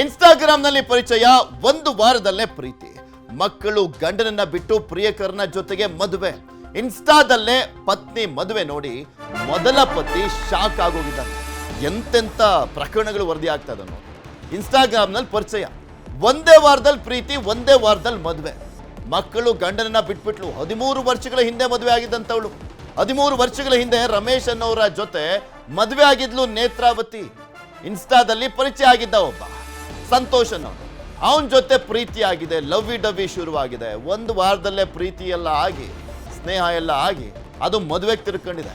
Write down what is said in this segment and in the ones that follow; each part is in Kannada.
ಇನ್ಸ್ಟಾಗ್ರಾಮ್ನಲ್ಲಿ ಪರಿಚಯ ಒಂದು ವಾರದಲ್ಲೇ ಪ್ರೀತಿ. ಮಕ್ಕಳು ಗಂಡನನ್ನ ಬಿಟ್ಟು ಪ್ರಿಯಕರನ ಜೊತೆಗೆ ಮದುವೆ. ಇನ್ಸ್ಟಾದಲ್ಲೇ ಪತ್ನಿ ಮದುವೆ ನೋಡಿ ಮೊದಲ ಪತಿ ಶಾಕ್ ಆಗೋಗಿದ್ದಾನೆ. ಎಂತೆಂಥ ಪ್ರಕರಣಗಳು ವರದಿ ಆಗ್ತಾ ಇದೆ ನೋಡಿ ಇನ್ಸ್ಟಾಗ್ರಾಮ್ನಲ್ಲಿ ಪರಿಚಯ. ಒಂದೇ ವಾರದಲ್ಲಿ ಪ್ರೀತಿ, ಒಂದೇ ವಾರದಲ್ಲಿ ಮದುವೆ. ಮಕ್ಕಳು ಗಂಡನನ್ನ ಬಿಟ್ಬಿಟ್ಲು. ಹದಿಮೂರು ವರ್ಷಗಳ ಹಿಂದೆ ಮದುವೆ ಆಗಿದ್ದಂಥವಳು ಹದಿಮೂರು ವರ್ಷಗಳ ಹಿಂದೆ ರಮೇಶ್ ಅನ್ನೋರ ಜೊತೆ ಮದುವೆ ಆಗಿದ್ಲು ನೇತ್ರಾವತಿ. ಇನ್ಸ್ಟಾದಲ್ಲಿ ಪರಿಚಯ ಆಗಿದ್ದ ಒಬ್ಬ. ಸಂತೋಷ್ ಅನ್ನೋನು ಅವನ ಜೊತೆ ಪ್ರೀತಿ ಆಗಿದೆ ಲವ್ವಿ ಡವ್ವಿ ಶುರುವಾಗಿದೆ. ಒಂದು ವಾರದಲ್ಲೇ ಪ್ರೀತಿ ಎಲ್ಲ ಆಗಿ, ಸ್ನೇಹ ಎಲ್ಲ ಆಗಿ, ಅದು ಮದುವೆಗೆ ತಿರ್ಕೊಂಡಿದೆ.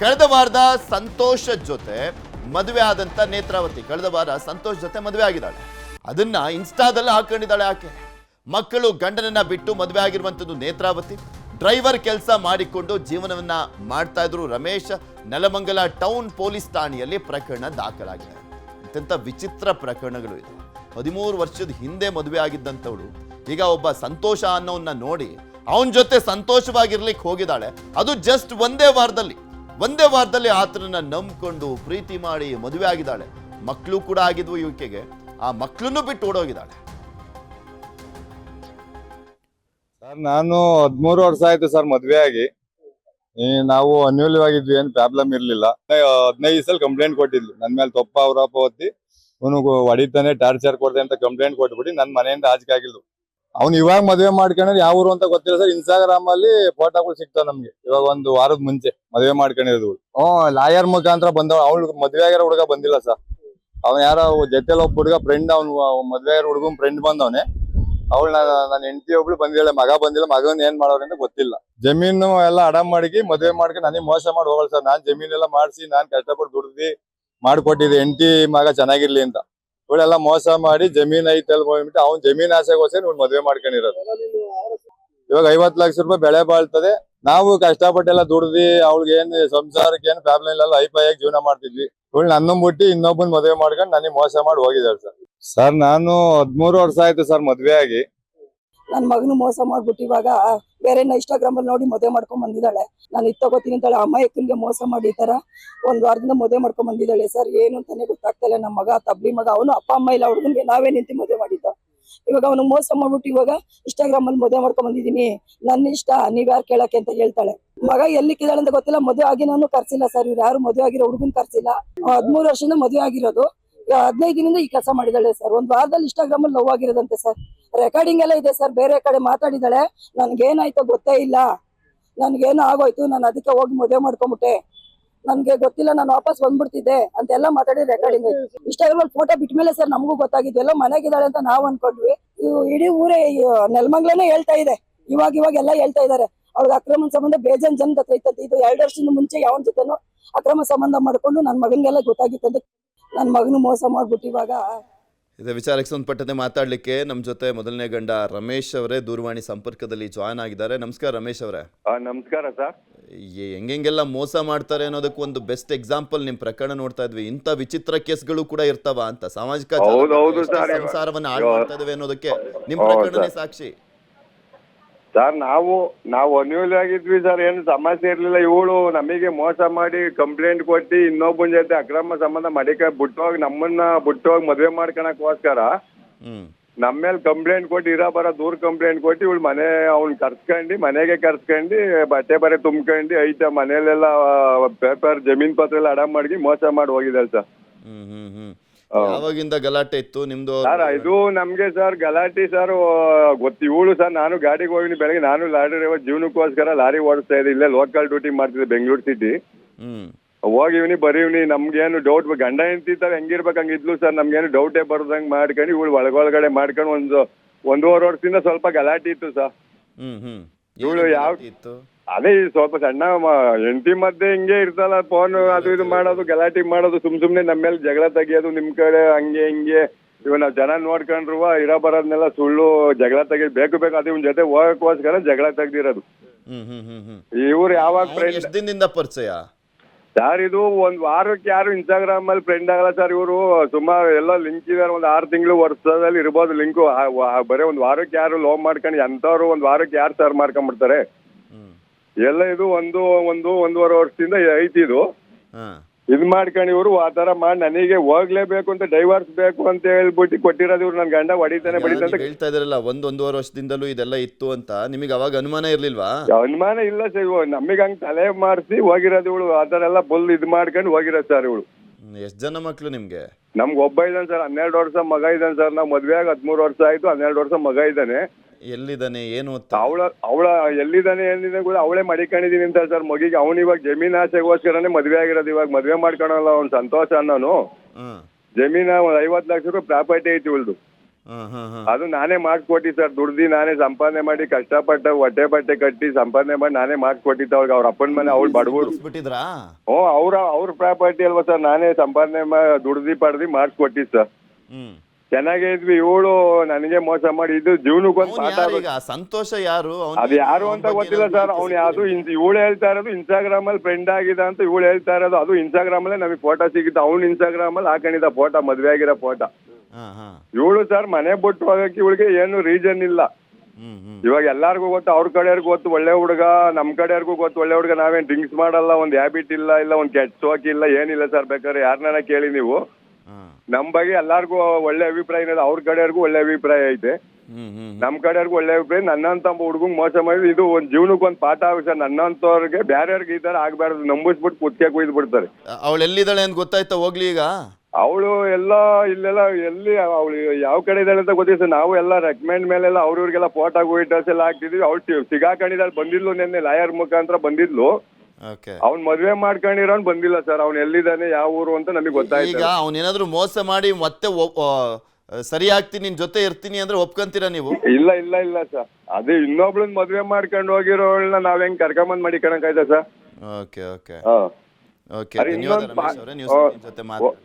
ಕಳೆದ ವಾರದ ಸಂತೋಷ ಜೊತೆ ಮದುವೆ ಆದಂತ ನೇತ್ರಾವತಿ, ಕಳೆದ ವಾರ ಸಂತೋಷ್ ಜೊತೆ ಮದುವೆ ಆಗಿದ್ದಾಳೆ. ಅದನ್ನ ಇನ್ಸ್ಟಾದಲ್ಲಿ ಹಾಕೊಂಡಿದ್ದಾಳೆ ಆಕೆ. ಮಕ್ಕಳು ಗಂಡನನ್ನ ಬಿಟ್ಟು ಮದುವೆ ಆಗಿರುವಂಥದ್ದು ನೇತ್ರಾವತಿ. ಡ್ರೈವರ್ ಕೆಲಸ ಮಾಡಿಕೊಂಡು ಜೀವನವನ್ನ ಮಾಡ್ತಾ ಇದ್ರು ರಮೇಶ್. ನೆಲಮಂಗಲ ಟೌನ್ ಪೊಲೀಸ್ ಠಾಣೆಯಲ್ಲಿ ಪ್ರಕರಣ ದಾಖಲಾಗಿದೆ. ಅತ್ಯಂತ ವಿಚಿತ್ರ ಪ್ರಕರಣಗಳು ಇದು. ಹದಿಮೂರು ವರ್ಷದ ಹಿಂದೆ ಮದುವೆ ಆಗಿದ್ದಂಥವಳು, ಈಗ ಒಬ್ಬ ಸಂತೋಷ ಅನ್ನೋನ್ನ ನೋಡಿ ಅವನ ಜೊತೆ ಸಂತೋಷವಾಗಿರ್ಲಿಕ್ಕೆ ಹೋಗಿದ್ದಾಳೆ. ಅದು ಜಸ್ಟ್ ಒಂದೇ ವಾರದಲ್ಲಿ ಒಂದೇ ವಾರದಲ್ಲಿ ಆತನನ್ನ ನಂಬ್ಕೊಂಡು ಪ್ರೀತಿ ಮಾಡಿ ಮದುವೆ ಆಗಿದ್ದಾಳೆ. ಮಕ್ಕಳು ಕೂಡ ಆಗಿದ್ವು ಈಕೆಗೆ. ಆ ಮಕ್ಕಳನ್ನು ಬಿಟ್ಟು ಓಡೋಗಿದ್ದಾಳೆ. ಸರ್, ನಾನು ಹದಿಮೂರು ವರ್ಷ ಆಯ್ತು ಸರ್ ಮದ್ವೆ ಆಗಿ. ನಾವು ಅನ್ಯೂಲ್ಯವಾಗಿದ್ವಿ ಏನ್ ಪ್ರಾಬ್ಲಮ್ ಇರ್ಲಿಲ್ಲ. ಹದಿನೈದು ಸಲ ಕಂಪ್ಲೇಂಟ್ ಕೊಟ್ಟಿದ್ಲು. ನನ್ ಮೇಲೆ ತಪ್ಪ ಅವರ ಹೊತ್ತಿ ಇವನು ಹೊಡಿತಾನೆ ಟಾರ್ಚರ್ ಕೊಡ್ದೆ ಅಂತ ಕಂಪ್ಲೇಂಟ್ ಕೊಟ್ಬಿಟ್ಟು ನನ್ನ ಮನೆಯಿಂದ ಆಚೆಗೆ ಆಗಿಲ್ದು. ಅವ್ನು ಇವಾಗ ಮದುವೆ ಮಾಡ್ಕೊಂಡ್ರೆ ಯಾವ ಊರು ಅಂತ ಗೊತ್ತಿಲ್ಲ ಸರ್. ಇನ್ಸ್ಟಾಗ್ರಾಮ್ ಅಲ್ಲಿ ಫೋಟೋಗಳು ಸಿಗ್ತಾವ ನಮ್ಗೆ. ಇವಾಗ ಒಂದು ವಾರದ ಮುಂಚೆ ಮದುವೆ ಮಾಡ್ಕೊಂಡಿರೋದು ಹ್ಮ್ ಲಾಯರ್ ಮುಖಾಂತರ ಬಂದವ. ಅವಳು ಮದುವೆ ಆಗಿರೋ ಹುಡುಗ ಬಂದಿಲ್ಲ ಸರ್. ಅವ್ನ ಯಾರೋ ಜೊತೆಲಿ ಒಬ್ಬ ಹುಡುಗ ಫ್ರೆಂಡ್ ಅವ್ನು ಮದುವೆ ಆಗಿರೋ ಹುಡುಗನ್ ಫ್ರೆಂಡ್ ಬಂದವನೆ. ಅವಳು ನನ್ನ ಹೆಂಡತಿ ಒಬ್ಳು ಬಂದಿಲ್ಲ ಮಗ ಬಂದಿಲ್ಲ, ಮಗನ ಏನ್ ಮಾಡೋರು ಅಂತ ಗೊತ್ತಿಲ್ಲ. ಜಮೀನು ಎಲ್ಲ ಅಡ ಮಾಡಿ ಮದುವೆ ಮಾಡ್ಕೊಂಡು ನನಗೆ ಮೋಸ ಮಾಡಿ ಹೋಗಲ್ಲ ಸರ್. ನಾನ್ ಜಮೀನೆಲ್ಲ ಮಾಡಿಸಿ, ನಾನ್ ಕಷ್ಟಪಟ್ಟು ದುಡ್ದು ಮಾಡ್ಕೊಟ್ಟಿದ್ದೆ ಹೆಂಡತಿ ಮಗ ಚೆನ್ನಾಗಿರ್ಲಿ ಅಂತ. ಇವಳೆಲ್ಲ ಮೋಸ ಮಾಡಿ ಜಮೀನ್ ಐತೆ ಹೋಗ್ಬಿಟ್ಟು ಅವ್ನ್ ಜಮೀನ್ ಆಸೆಗೋಸ್ಕರ ಇವ್ನು ಮದ್ವೆ ಮಾಡ್ಕೊಂಡಿರೋದು. ಇವಾಗ ಐವತ್ ಲಕ್ಷ ರೂಪಾಯಿ ಬೆಳೆ ಬಾಳ್ತದೆ. ನಾವು ಕಷ್ಟಪಟ್ಟೆಲ್ಲ ದುಡ್ದು ಅವ್ಳಿಗೆ ಏನ್ ಸಂಸಾರಕ್ಕೆ ಏನ್ ಪ್ರಾಬ್ಲಮ್ ಇಲ್ಲ ಹೈಫೈಯಾಗಿ ಜೀವನ ಮಾಡ್ತಿದ್ವಿ. ಇವಳು ನನ್ನ ಬಿಟ್ಟು ಇನ್ನೊಬ್ಬನ್ ಮದ್ವೆ ಮಾಡ್ಕೊಂಡು ನನಗೆ ಮೋಸ ಮಾಡಿ ಹೋಗಿದ್ದಾಳೆ ಸರ್. ಸರ್, ನಾನು ಹದ್ಮೂರು ವರ್ಷ ಆಯ್ತು ಸರ್ ಮದ್ವೆ ಆಗಿ. ನನ್ ಮಗನು ಮೋಸ ಮಾಡ್ಬಿಟ್ಟು ಇವಾಗ ಬೇರೆ ಇನ್ಸ್ಟಾಗ್ರಾಮ್ ಅಲ್ಲಿ ನೋಡಿ ಮದುವೆ ಮಾಡ್ಕೊಂಡ್ ಬಂದಿದ್ದಾಳೆ. ನಾನು ಇತ್ತು ತಗೋತೀನಿ ಅಂತಾಳೆ ಅಮ್ಮಾಯಕ್ಕನ್ಗೆ ಮೋಸ ಮಾಡಿ ಈ ತರ ಒಂದ್ ವಾರದಿಂದ ಮದುವೆ ಮಾಡ್ಕೊಂಡ್ ಬಂದಿದ್ದಾಳೆ. ಸರ್, ಏನು ಅಂತಾನೆ ಗೊತ್ತಾಗ್ತಿಲ್ಲ ನಮ್ಮ ಮಗ, ತಬ್ಲಿ ಮಗ, ಅವನು ಅಪ್ಪ, ಅಮ್ಮ ಇಲ್ಲ ಹುಡುಗನ್ಗೆ ನಾವೇ ನಿಂತು ಮದುವೆ ಮಾಡಿದ್ದ. ಇವಾಗ ಅವನು ಮೋಸ ಮಾಡ್ಬಿಟ್ಟು ಇವಾಗ ಇನ್ಸ್ಟಾಗ್ರಾಮ್ ಅಲ್ಲಿ ಮದುವೆ ಮಾಡ್ಕೊಂಡ್ ಬಂದಿದೀನಿ ನನ್ನ ಇಷ್ಟ, ನೀವ್ ಯಾರು ಕೇಳಕ್ಕೆ ಅಂತ ಹೇಳ್ತಾಳೆ. ಮಗ ಎಲ್ಲಿಕ್ಕಿದಾಳೆ ಅಂತ ಗೊತ್ತಿಲ್ಲ. ಮದುವೆ ಆಗಿ ನಾನು ಕರ್ಸಿಲ್ಲ ಸರ್. ಇವ್ರು ಯಾರು ಮದುವೆ ಆಗಿರೋ ಹುಡುಗನ್ ಕರ್ಸಿಲ್ಲ. ಹದ್ಮೂರು ವರ್ಷದಿಂದ ಮದುವೆ ಆಗಿರೋದು. ಹದಿನೈದು ದಿನದಿಂದ ಈ ಕೆಲಸ ಮಾಡಿದಾಳೆ ಸರ್. ಒಂದ್ ವಾರದಲ್ಲಿ ಇನ್ಸ್ಟಾಗ್ರಾಮ್ ಅಲ್ಲಿ ಲವ್ ಆಗಿರೋದಂತೆ ಸರ್. ರೆಕಾರ್ಡಿಂಗ್ ಎಲ್ಲ ಇದೆ ಸರ್, ಬೇರೆ ಕಡೆ ಮಾತಾಡಿದಾಳೆ ನನ್ಗೇನಾಯ್ತೋ ಗೊತ್ತೇ ಇಲ್ಲ. ನನ್ಗೇನು ಆಗೋಯ್ತು, ನಾನು ಅದಕ್ಕೆ ಹೋಗಿ ಮದುವೆ ಮಾಡ್ಕೊಂಬಿಟ್ಟೆ. ನನ್ಗೆ ಗೊತ್ತಿಲ್ಲ, ನಾನು ವಾಪಸ್ ಬಂದ್ಬಿಡ್ತಿದ್ದೆ ಅಂತೆಲ್ಲ ಮಾತಾಡಿ ರೆಕಾರ್ಡಿಂಗ್ ಇನ್ಸ್ಟಾಗ್ರಾಮ್ ಫೋಟೋ ಬಿಟ್ಮೇಲೆ ಸರ್ ನಮಗೂ ಗೊತ್ತಾಗಿದ್ದು, ಎಲ್ಲ ಮನೆಗಿದ್ದಾಳೆ ಅಂತ ನಾವು ಅನ್ಕೊಂಡ್ವಿ. ಇವು ಇಡೀ ಊರೇ ನೆಲಮಂಗ್ಲನೇ ಹೇಳ್ತಾ ಇದೆ. ಇವಾಗ ಇವಾಗ ಎಲ್ಲ ಹೇಳ್ತಾ ಇದಾರೆ. ಅವ್ರಿಗೆ ಅಕ್ರಮ ಸಂಬಂಧ, ಬೇಜಾನ್ ಜನದ ಹತ್ರ ಇದು ಎರಡು ವರ್ಷದ ಮುಂಚೆ ಯಾವನ್ ಜೊತೆನೂ ಅಕ್ರಮ ಸಂಬಂಧ ಮಾಡ್ಕೊಂಡು ನನ್ನ ಮಗನಿಗೆಲ್ಲ ಗೊತ್ತಾಗಿತ್ತಂತೆ ನನ್ನ ಮಗನು ಮೋಸ ಮಾಡ್ಬಿಟ್ಟು ಇವಾಗ ಇದೇ ವಿಚಾರಕ್ಕೆ ಸಂಬಂಧಪಟ್ಟಂತೆ ಮಾತಾಡಲಿಕ್ಕೆ ನಮ್ಮ ಜೊತೆ ಮೊದಲನೇ ಗಂಡ ರಮೇಶ್ ಅವರೇ ದೂರವಾಣಿ ಸಂಪರ್ಕದಲ್ಲಿ ಜಾಯ್ನ್ ಆಗಿದ್ದಾರೆ. ನಮಸ್ಕಾರ ರಮೇಶ್ ಅವರೇ. ಆ, ನಮಸ್ಕಾರ ಸರ್. ಹೆಂಗೆಲ್ಲ ಹೆಂಗೆಂಗೆಲ್ಲ ಮೋಸ ಮಾಡ್ತಾರೆ ಅನ್ನೋದಕ್ಕೆ ಒಂದು ಬೆಸ್ಟ್ ಎಕ್ಸಾಂಪಲ್ ನಿಮ್ ಪ್ರಕರಣ ನೋಡ್ತಾ ಇದ್ವಿ. ಇಂಥ ವಿಚಿತ್ರ ಕೇಸ್ಗಳು ಕೂಡ ಇರ್ತಾವ ಅಂತ ಸಾಮಾಜಿಕ ಹೌದು, ಹೌದು. ಸಂಸಾರವನ್ನ ಹಾಳು ಮಾಡ್ತಾ ಇದಾವೆ ಅನ್ನೋದಕ್ಕೆ ನಿಮ್ ಹೌದು ಪ್ರಕರಣನೇ ಸಾಕ್ಷಿ. ಸರ್ ನಾವು ನಾವು ಅನ್ಯೂಲ್ ಆಗಿದ್ವಿ ಸರ್ ಏನು ಸಮಸ್ಯೆ ಇರ್ಲಿಲ್ಲ. ಇವಳು ನಮಗೆ ಮೋಸ ಮಾಡಿ ಕಂಪ್ಲೇಂಟ್ ಕೊಟ್ಟು ಇನ್ನೊಬ್ಬನ ಜೊತೆ ಅಕ್ರಮ ಸಂಬಂಧ ಮಡಿಕ ಬಿಟ್ಟೋಗಿ ನಮ್ಮನ್ನ ಬಿಟ್ಟೋಗಿ ಮದುವೆ ಮಾಡ್ಕೊಳಕ್ಕೋಸ್ಕರ ನಮ್ಮ ಮೇಲೆ ಕಂಪ್ಲೇಂಟ್ ಕೊಟ್ಟು ಇರ ಬರೋ ದೂರ ಕಂಪ್ಲೇಂಟ್ ಕೊಟ್ಟು ಇವಳು ಮನೆ ಅವ್ನ್ ಕರ್ಸ್ಕೊಂಡು ಮನೆಗೆ ಕರ್ಸ್ಕೊಂಡು ಬಟ್ಟೆ ಬರೆ ತುಂಬ್ಕೊಂಡು ಐತ ಮನೇಲೆಲ್ಲ ಪೇಪರ್ ಜಮೀನ್ ಪತ್ರ ಎಲ್ಲ ಅಡ ಮಾಡಿ ಮೋಸ ಮಾಡಿ ಹೋಗಿದ್ದಾಳೆ ಸರ್ ಹ್ಮ್ ಹ್ಮ್ ಹ್ಮ್. ಯಾವಾಗಿಂದ ಗಲಾಟೆ ಇತ್ತು? ನಿಮ್ದು ಸರ್ ಇದು ನಮ್ಗೆ ಸರ್ ಗಲಾಟೆ ಸರ್ ಗೊತ್ತು ಇವಳು ಸರ್ ನಾನು ಗಾಡಿಗೆ ಹೋಗಿನಿ ಬೆಳಗ್ಗೆ ನಾನು ಲಾರಿ ಡ್ರೈವರ್ ಜೀವನಕ್ಕೋಸ್ಕರ ಲಾರಿ ಓಡಿಸ್ತಾ ಇದ್ದೆ. ಇಲ್ಲೇ ಲೋಕಲ್ ಡ್ಯೂಟಿ ಮಾಡ್ತಿದ್ದೆ ಬೆಂಗಳೂರು ಸಿಟಿ ಹ್ಮ್. ಹೋಗಿವ್ನಿ ಬರೀವ್ನಿ ನಮ್ಗೇನು ಡೌಟ್ ಗಂಡ ಹೆಂಡತಿ ತರ ಹೆಂಗಿರ್ಬೇಕು ಹಂಗಿದ್ಲು ಸರ್ ನಮ್ಗೇನು ಡೌಟೇ ಬರ್ದಂಗೆ ಮಾಡ್ಕೊಂಡು ಇವಳು ಒಳಗೊಳಗಡೆ ಮಾಡ್ಕೊಂಡು ಒಂದು ಒಂದೂವರೆ ವರ್ಷದಿಂದ ಸ್ವಲ್ಪ ಗಲಾಟೆ ಇತ್ತು ಸರ್. ಹ್ಮ್ ಹ್ಮ್. ಇವ್ಳು ಯಾವ- ಇತ್ತು? ಅದೇ ಸ್ವಲ್ಪ ಸಣ್ಣ ಹೆಂಡತಿ ಮಧ್ಯೆ ಹಿಂಗೆ ಇರ್ತಲ್ಲ ಫೋನ್ ಅದು ಇದು ಮಾಡೋದು ಗಲಾಟೆ ಮಾಡೋದು ಸುಮ್ ಸುಮ್ನೆ ನಮ್ಮ ಮೇಲೆ ಜಗಳ ತೆಗಿಯೋದು ನಿಮ್ ಕಡೆ ಹಂಗೆ ಹಿಂಗೆ. ಇವ್ ನಾವ್ ಜನ ನೋಡ್ಕೊಂಡ್ರು ಇರ ಬರೋದ್ನೆಲ್ಲ ಸುಳ್ಳು ಜಗಳ ತೆಗಿ ಬೇಕು ಬೇಕು ಅದು ಇವ್ನ ಜೊತೆ ಹೋಗಕ್ಕೋಸ್ಕರ ಜಗಳ ತೆಗ್ದಿರೋದು. ಹ್ಮ್ ಹ್ಮ್ ಹ್ಮ್ ಹ್ಮ್. ಇವ್ರು ಯಾವಾಗ ಫ್ರೆಂಡ್ ಎಷ್ಟ್ ದಿನದಿಂದ ಪರಿಚಯ? ಸರ್ ಇದು ಒಂದ್ ವಾರಕ್ಕೆ ಯಾರು ಇನ್ಸ್ಟಾಗ್ರಾಮ್ ಅಲ್ಲಿ ಫ್ರೆಂಡ್ ಆಗಲ್ಲ ಸರ್ ಇವರು. ಸುಮಾರು ಎಲ್ಲ ಲಿಂಕ್ ಇದಾರೆ ಒಂದ್ ಆರು ತಿಂಗಳು ವರ್ಷದಲ್ಲಿ ಇರ್ಬೋದು ಲಿಂಕು ಬರೀ ಒಂದ್ ವಾರಕ್ಕೆ ಯಾರು ಲೋ ಮಾಡ್ಕೊಂಡು ಎಂತವ್ರು ಒಂದ್ ವಾರಕ್ಕೆ ಯಾರು ಸರ್ ಮಾಡ್ಕೊಂಡ್ಬಿಡ್ತಾರೆ? ಎಲ್ಲ ಇದು ಒಂದು ಒಂದು ಒಂದೂವರೆ ವರ್ಷದಿಂದ ಐತಿ ಇದು. ಇದ್ ಮಾಡ್ಕೊಂಡು ಇವ್ರು ಆ ತರ ಮಾಡಿ ನನಗೆ ಹೋಗ್ಲೇಬೇಕು ಅಂತ ಡೈವರ್ಸ್ ಬೇಕು ಅಂತ ಹೇಳ್ಬಿಟ್ಟು ಕೊಟ್ಟಿರೋದು ಇವ್ರು ನನ್ ಗಂಡ ಹೊಡಿತಾನೆ ಬಡಿತಾನೆ ಹೇಳ್ತಾ ಇದ್ರಲ್ಲ ಒಂದ್ ಒಂದೂವರೆ ವರ್ಷದಿಂದಲೂ ಇದೆಲ್ಲ ಇತ್ತು ಅಂತ ನಿಮಗೆ ಅವಾಗ ಅನುಮಾನ ಇರ್ಲಿಲ್ವಾ? ಅನುಮಾನ ಇಲ್ಲ ಸರ್ ನಮಗೆ ಹಂಗ್ ತಲೆ ಮಾಡಿಸಿ ಹೋಗಿರೋದು ಇವಳು. ಆ ಥರ ಎಲ್ಲ ಫುಲ್ ಇದ್ ಮಾಡ್ಕೊಂಡು ಹೋಗಿರೋದು ಸರ್ ಇವಳು. ಎಷ್ಟ್ ಜನ ಮಕ್ಳು ನಿಮ್ಗೆ? ನಮ್ಗೆ ಒಬ್ಬ ಇದ್ದಾನೆ ಸರ್ ಹನ್ನೆರಡು ವರ್ಷ ಮಗ ಇದ್ದಾನೆ ಸರ್ ನಾವು ಮದ್ವೆ ಆಗಿ ಹದಿಮೂರು ವರ್ಷ ಆಯ್ತು ಹನ್ನೆರಡು ವರ್ಷ ಮಗ ಇದ್ದಾನೆ ಎಲ್ಲಿದ್ದಾನೆ ಏನು ಓದ್ತಾ ಅವಳ ಅವಳ ಎಲ್ಲಿದ್ದಾನೆ ಏನಿದೆ ಕೂಡ ಅವಳೇ ಮಡಿಕೊಂಡಿದೀನಿ ಅಂತ ಸರ್ ಮಗಿಗೆ ಅವ್ನು ಇವಾಗ ಜಮೀನ್ ಆಸೆಗೋಸ್ಕರನೇ ಮದ್ವೆ ಆಗಿರೋದು ಇವಾಗ. ಮದ್ವೆ ಮಾಡ್ಕೊಳಲ್ಲ ಅವ್ನು ಸಂತೋಷ ಅನ್ನೋನು. ಹ್ಮ್. ಜಮೀನ ಒಂದ್ ಐವತ್ತು ಲಕ್ಷ ರೂಪಾಯಿ ಪ್ರಾಪರ್ಟಿ ಐತಿ ಇವಳ್ದು. ಅದು ನಾನೇ ಮಾಡ್ಕೊಟ್ಟಿ ಸರ್. ದುಡ್ದು ನಾನೇ ಸಂಪಾದನೆ ಮಾಡಿ ಕಷ್ಟಪಟ್ಟ ಹೊಟ್ಟೆ ಬಟ್ಟೆ ಕಟ್ಟಿ ಸಂಪಾದನೆ ಮಾಡಿ ನಾನೇ ಮಾಡ್ಕೊಟ್ಟಿದ್ದ ಅವ್ರಿಗೆ ಅವ್ರ ಅಪ್ಪನ ಮನೆ ಅವ್ಳು ಬಡವರು ಬಿಟ್ಟಿದ್ರಾ ಹ್ಞೂ ಅವ್ರ ಅವ್ರ ಪ್ರಾಪರ್ಟಿ ಅಲ್ವಾ ಸರ್. ನಾನೇ ಸಂಪಾದನೆ ದುಡ್ದಿ ಪಡ್ದಿ ಮಾಡಿಸ್ಕೊಟ್ಟಿದ್ದು ಸರ್. ಹ್ಮ್. ಚೆನ್ನಾಗೇ ಇದ್ವಿ. ಇವಳು ನನಗೆ ಮೋಸ ಮಾಡಿ ಇದು ಜೀವನಕ್ಕೊಂದು ಪಾಠ ಯಾರು ಈಗ? ಸಂತೋಷ ಯಾರು? ಅವ್ನ್- ಅದು ಯಾರು ಅಂತ ಬಗ್ಗೆ ಗೊತ್ತಿಲ್ಲ ಏನಾದ್ರು ಸರ್. ಅವ್ನು ಯಾವ್ದು ಇವಳು ಹೇಳ್ತಾ ಇರೋದು ಇನ್ಸ್ಟಾಗ್ರಾಮ್ ಅಲ್ಲಿ ಫ್ರೆಂಡ್ ಆಗಿದೆ ಅಂತ ಇವಳು ಹೇಳ್ತಾ ಇರೋದು. ಅದು ಇನ್ಸ್ಟಾಗ್ರಾಮ್ ಅಲ್ಲೇ ನಮಗೆ ಫೋಟೋ ಸಿಗುತ್ತೆ. ಅವ್ನು ಇನ್ಸ್ಟಾಗ್ರಾಮ್ ಅಲ್ಲಿ ಹಾಕೊಂಡಿದ್ದ ಫೋಟೋ ಮದ್ವೆ ಆಗಿರೋ ಫೋಟೋ ಇವಳು ಸರ್ ಮನೆ ಬಿಟ್ಟು ಹೋಗಕ್ಕೆ ಇವಳಿಗೆ ಏನು ರೀಸನ್ ಇಲ್ಲ. ಇವಾಗ ಎಲ್ಲಾರ್ಗು ಗೊತ್ತು ಅವ್ರ ಕಡೆಯವ್ರಿಗೂ ಗೊತ್ತು ಒಳ್ಳೆ ಹುಡುಗ ನಮ್ ಕಡೆಯವ್ರಿಗೂ ಗೊತ್ತು ಒಳ್ಳೆ ಹುಡುಗ ನಾವೇನ್ ಡ್ರಿಂಕ್ಸ್ ಮಾಡಲ್ಲ ಒಂದ್ ಹ್ಯಾಬಿಟ್ ಇಲ್ಲ ಇಲ್ಲ ಒಂದ್ ಕೆಟ್ಟ ಸೋಕಿ ಇಲ್ಲ ಏನಿಲ್ಲ ಸರ್ ಬೇಕಾದ್ರೆ ಯಾರನ್ನ ಕೇಳಿ ನೀವು. ನಮ್ ಬಗ್ಗೆ ಎಲ್ಲಾರ್ಗೂ ಒಳ್ಳೆ ಅಭಿಪ್ರಾಯ ಇದೆ ಅವ್ರ ಕಡೆಯವ್ರಿಗೂ ಒಳ್ಳೆ ಅಭಿಪ್ರಾಯ ಐತೆ. ನಮ್ ಕಡೆಯವ್ರಿಗೂ ಒಳ್ಳೆ ಅಭಿಪ್ರಾಯ ನನ್ನಂತ ಹುಡುಗಂಗ್ ಮೋಸ ಮಾಡಿದ್ರೆ ಇದು ಒಂದ್ ಜೀವನಕ್ಕೆ ಒಂದ್ ಪಾಠ ಆಗುತ್ತೆ ಸರ್ ನನ್ನಂತವ್ರಿಗೆ ಬೇರೆಯವ್ರಿಗೆ ಈ ತರ ಆಗ್ಬಾರ್ದು ನಂಬಿಸ್ಬಿಟ್ಟು ಕುತ್ತಿಗೆ ಕುಯ್ದು ಬಿಡ್ತಾರೆ. ಅವಳು ಎಲ್ಲಿದ್ದಾಳೆ ಅಂತ ಗೊತ್ತಾಯ್ತಾ ಹೋಗ್ಲಿ ಈಗ? ಅವಳು ಎಲ್ಲ ಇಲ್ಲೆಲ್ಲ ಎಲ್ಲಿ ಅವಳು ಯಾವ ಕಡೆ ಇದ್ದಾಳೆ ಅಂತ ಗೊತ್ತಿಲ್ಲ ಸರ್. ನಾವು ಎಲ್ಲ ರೆಕಮೆಂಡ್ ಮೇಲೆಲ್ಲ ಅವ್ರಿಗೆಲ್ಲ ಫೋಟೋ ಡ್ರೆಸ್ ಎಲ್ಲ ಹಾಕ್ತಿದ್ವಿ. ಅವಳು ಸಿಗಾಕೊಂಡಿದ್ದಾಳೆ ಬಂದಿದ್ಲು ನಿನ್ನೆ ಲಾಯರ್ ಮುಖಾಂತರ ಬಂದಿದ್ಲು. ಓಕೆ ಅವ್ನ್ ಮದ್ವೆ ಮಾಡ್ಕೊಂಡಿರೋನ್ ಬಂದಿಲ್ಲ ಸರ್. ಅವ್ನ್ ಎಲ್ಲಿದ್ದಾನೆ ಯಾವ ಊರು ಅಂತ ನಮಗೆ ಈಗ ಗೊತ್ತಾಯ್ತು ಅವನೇನಾದ್ರೂ ಮೋಸ ಮಾಡಿ ಮತ್ತೆ ಒಪ್- ಆ, ಸರಿ ಆಗ್ತೀನಿ ನಿನ್ ಜೊತೆ ಇರ್ತೀನಿ ಅಂದ್ರೆ ಒಪ್ಕೊಂತೀರಾ ನೀವು? ಇಲ್ಲ ಇಲ್ಲ ಇಲ್ಲ ಸರ್. ಅದೇ ಇನ್ನೊಬ್ಳನ್ ಮದ್ವೆ ಮಾಡ್ಕೊಂಡು ಹೋಗಿರೋಳನ್ನ ನಾವ್ ಹೆಂಗ್ ಕರ್ಕೊಂಬಂದ್ ಮಾಡಿ ಆಯ್ತಾ ಸರ್? ಓಕೆ ಓಕೆ ಹಾ. ಓಕೆ ಧನ್ಯವಾದ ರಮೇಶ್ ಅವರೇ. ನೀವು ಜೊತೆ ಮಾತಾಡಿ.